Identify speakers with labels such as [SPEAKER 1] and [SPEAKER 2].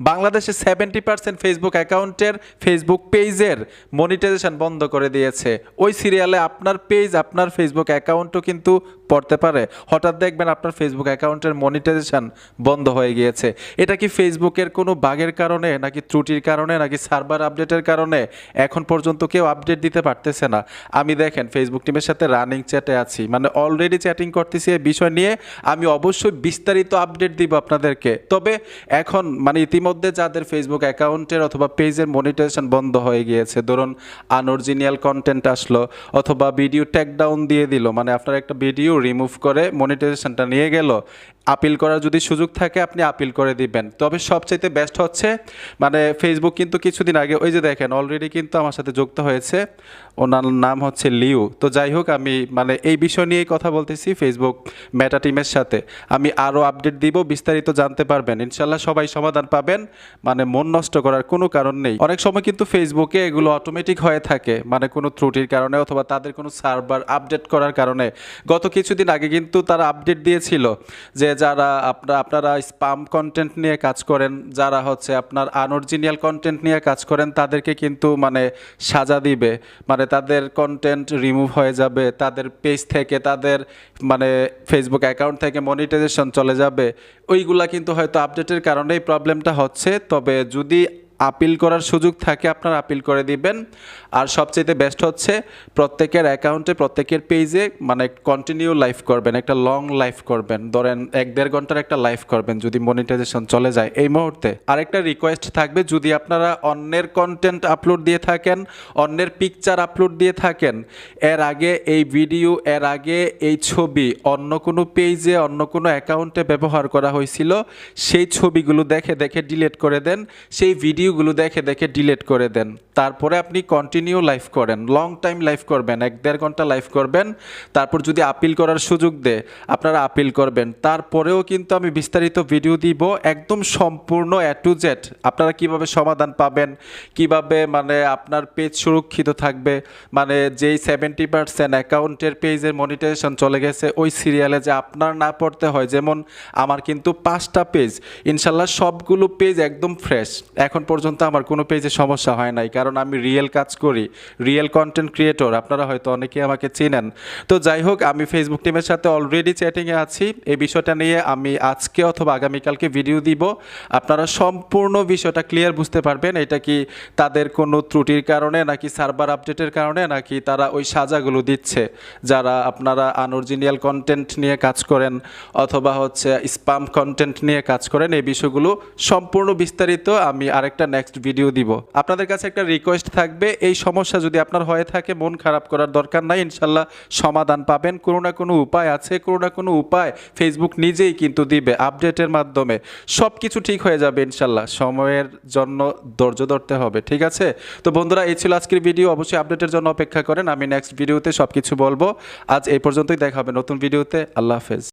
[SPEAKER 1] বাংলাদেশে seventy percent Facebook অ্যাকাউন্টের Facebook পেজের মনিটাইজেশন বন্ধ করে দিয়েছে। ওই সিরিয়ালে আপনার পেজ আপনার ফেসবুক অ্যাকাউন্টও কিন্তু পড়তে পারে। হঠাৎ দেখবেন আপনার ফেসবুক অ্যাকাউন্টের মনিটাইজেশন বন্ধ হয়ে গিয়েছে। এটা কি ফেসবুকের কোনো বাগের কারণে, নাকি ত্রুটির কারণে, নাকি সার্ভার আপডেটের কারণে? এখন পর্যন্ত কেউ আপডেট দিতে পারতেছে না। আমি দেখেন ফেসবুক টিমের সাথে রানিং চ্যাটে আছি। মানে অলরেডি চ্যাটিং করতেছি এই বিষয় নিয়ে। আমি অবশ্যই বিস্তারিত আপডেট দিব আপনাদেরকে। তবে এখন মানে ইতিমধ্যে যাদের ফেসবুক অ্যাকাউন্টের অথবা পেজের মনিটাইজেশন বন্ধ হয়ে গিয়েছে, ধরুন আনঅরিজিনাল কন্টেন্ট আসলো অথবা ভিডিও ট্যাগ ডাউন দিয়ে দিল মানে আপনার একটা ভিডিও রিমুভ করে মনিটাইজেশনটা নিয়ে গেল আপিল করার যদি সুযোগ থাকে, আপনি আপিল করে দিবেন। তবে সবচাইতে বেস্ট হচ্ছে মানে ফেসবুক কিন্তু কিছুদিন আগে, ওই যে দেখেন অলরেডি কিন্তু আমার সাথে যুক্ত হয়েছে। ওনার নাম হচ্ছে লিউ। তো যাই হোক, আমি মানে এই বিষয় নিয়েই কথা বলতেছি ফেসবুক মেটা টিমের সাথে। আমি আরও আপডেট দিব, বিস্তারিত জানতে পারবেন। ইনশাল্লাহ সবাই সমাধান পাবেন মানে মন নষ্ট করার কোনো কারণ নেই। অনেক সময় কিন্তু ফেসবুকে এগুলো অটোমেটিক হয়ে থাকে মানে কোনো ত্রুটির কারণে অথবা তাদের কোনো সার্ভার আপডেট করার কারণে। গত কিছুদিন আগে কিন্তু তারা আপডেট দিয়েছিল যে যারা আপনারা আপনারা স্পাম কন্টেন্ট নিয়ে কাজ করেন, যারা হচ্ছে আপনার আনঅরিজিনাল কন্টেন্ট নিয়ে কাজ করেন, তাদেরকে কিন্তু মানে সাজা দিবে। মানে তাদের কন্টেন্ট রিমুভ হয়ে যাবে, তাদের পেজ থেকে, তাদের মানে ফেসবুক অ্যাকাউন্ট থেকে মনিটাইজেশন চলে যাবে। ওইগুলা কিন্তু হয়তো আপডেটের কারণেই প্রবলেমটা হচ্ছে। তবে যদি আপিল করার সুযোগ থাকে, আপনারা আপিল করে দিবেন। আর সবচেয়ে বেস্ট হচ্ছে, প্রত্যেকের অ্যাকাউন্টে প্রত্যেকের পেজে মানে কন্টিনিউ লাইভ করবেন, একটা লং লাইভ করবেন। ধরেন, এক দেড় ঘণ্টার একটা লাইভ করবেন, যদি মনিটাইজেশন চলে যায়। এই মুহূর্তে আরেকটা রিকোয়েস্ট থাকবে, যদি আপনারা অন্যের কন্টেন্ট আপলোড দিয়ে থাকেন, অন্যের পিকচার আপলোড দিয়ে থাকেন, এর আগে এই ভিডিও এর আগে এই ছবি, অন্য কোনো পেজে অন্য কোনো অ্যাকাউন্টে ব্যবহার করা হয়েছিল, সেই ছবিগুলো দেখে দেখে ডিলিট করে দেন। সেই ভিডিওগুলো দেখে দেখে ডিলেট করে দেন। তারপরে আপনি কন্টিনিউ লাইভ করেন লং টাইম লাইভ করবেন, এক দেড় ঘণ্টা লাইভ করবেন, তারপর যদি আপিল করার সুযোগ দেয়, আপনারা আপিল করবেন। তারপরেও কিন্তু আমি বিস্তারিত ভিডিও দিব, একদম সম্পূর্ণ এ টু জেড আপনারা কীভাবে সমাধান পাবেন, কীভাবে মানে আপনার পেজ সুরক্ষিত থাকবে মানে যেই সেভেন্টি পার্সেন্ট অ্যাকাউন্টের পেজের মনিটাইজেশন চলে গেছে, ওই সিরিয়ালে যে আপনার না পড়তে হয়, যেমন আমার কিন্তু পাঁচটা পেজ ইনশাল্লাহ সবগুলো পেজ একদম ফ্রেশ এখন পর্যন্ত আমার কোনো পেজে সমস্যা হয় নাই, কারণ আমি রিয়েল কাজ করি রিয়েল কন্টেন্ট ক্রিয়েটর আপনারা হয়তো অনেকেই আমাকে চেনেন। তো যাই হোক, আমি ফেসবুক টিমের সাথে অলরেডি চ্যাটিংয়ে আছি। এই বিষয়টা নিয়ে আমি আজকে অথবা আগামীকালকে ভিডিও দিব। আপনারা সম্পূর্ণ বিষয়টা ক্লিয়ার বুঝতে পারবেন, এটা কি তাদের কোনো ত্রুটির কারণে, নাকি সার্ভার আপডেটের কারণে, নাকি তারা ওই সাজাগুলো দিচ্ছে, যারা আপনারা আনঅরিজিনাল কন্টেন্ট নিয়ে কাজ করেন, অথবা হচ্ছে স্পাম কন্টেন্ট নিয়ে কাজ করেন, এই বিষয়গুলো সম্পূর্ণ বিস্তারিত আমি আরেকটা নেক্সট ভিডিও দিব। আপনাদের কাছে একটা রিকোয়েস্ট থাকবে। এই সমস্যা যদি আপনার হয়ে থাকে, মন খারাপ করার দরকার নাই, ইনশাল্লাহ সমাধান পাবেন। কোনো না কোনো উপায় আছে, কোনো না কোনো উপায় ফেসবুক নিজেই কিন্তু দিবে আপডেটের মাধ্যমে। সব কিছু ঠিক হয়ে যাবে, ইনশাল্লাহ। সময়ের জন্য ধৈর্য ধরতে হবে, ঠিক আছে? তো বন্ধুরা, এই ছিল আজকের ভিডিও। অবশ্যই আপডেটের জন্য অপেক্ষা করেন। আমি নেক্সট ভিডিওতে সব কিছু বলব। আজ এই পর্যন্তই, দেখা হবে নতুন ভিডিওতে আল্লাহ হাফেজ।